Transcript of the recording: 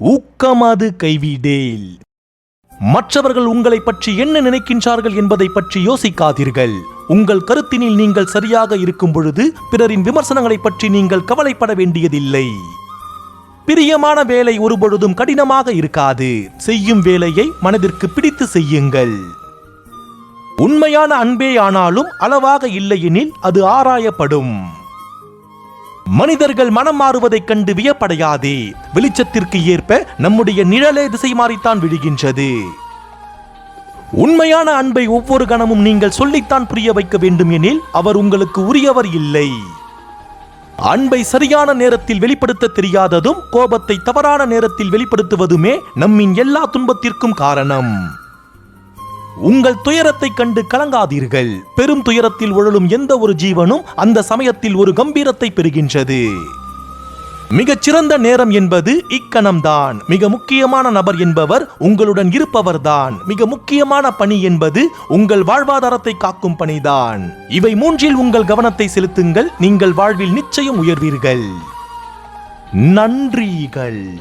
ஊக்கமாது கைவிடேல். மற்றவர்கள் உங்களை பற்றி என்ன நினைக்கின்றார்கள் என்பதை பற்றி யோசிக்காதீர்கள். உங்கள் கருத்தினில் நீங்கள் சரியாக இருக்கும் பொழுது பிறரின் விமர்சனங்களை பற்றி நீங்கள் கவலைப்பட வேண்டியதில்லை. பிரியமான வேலை ஒருபொழுதும் கடினமாக இருக்காது. செய்யும் வேலையை மனதிற்கு பிடித்து செய்யுங்கள். உண்மையான அன்பே ஆனாலும் அளவாக இல்லையெனில் அது ஆராயப்படும். மனிதர்கள் மனம் மாறுவதைக் கண்டு வியப்படையாதே. வெளிச்சத்திற்கு ஏற்ப நம்முடைய நிழலே திசை மாறித்தான் விழுகின்றது. உண்மையான அன்பை ஒவ்வொரு கணமும் நீங்கள் சொல்லித்தான் புரிய வைக்க வேண்டும் எனில் அவர் உங்களுக்கு உரியவர் இல்லை. அன்பை சரியான நேரத்தில் வெளிப்படுத்த தெரியாததும் கோபத்தை தவறான நேரத்தில் வெளிப்படுத்துவதுமே நம்மின் எல்லா துன்பத்திற்கும் காரணம். உங்கள் துயரத்தைக் கண்டு கலங்காதீர்கள். பெரும் துயரத்தில் உழலும் எந்த ஒரு ஜீவனும் அந்த சமயத்தில் ஒரு கம்பீரத்தை பெறுகின்றது. மிகச்சிறந்த நேரம் என்பது இக்கணம்தான். மிக முக்கியமான நபர் என்பவர் உங்களுடன் இருப்பவர்தான். மிக முக்கியமான பணி என்பது உங்கள் வாழ்வாதாரத்தை காக்கும் பணிதான். இவை மூன்றில் உங்கள் கவனத்தை செலுத்துங்கள். நீங்கள் வாழ்வில் நிச்சயம் உயர்வீர்கள். நன்றிகள்.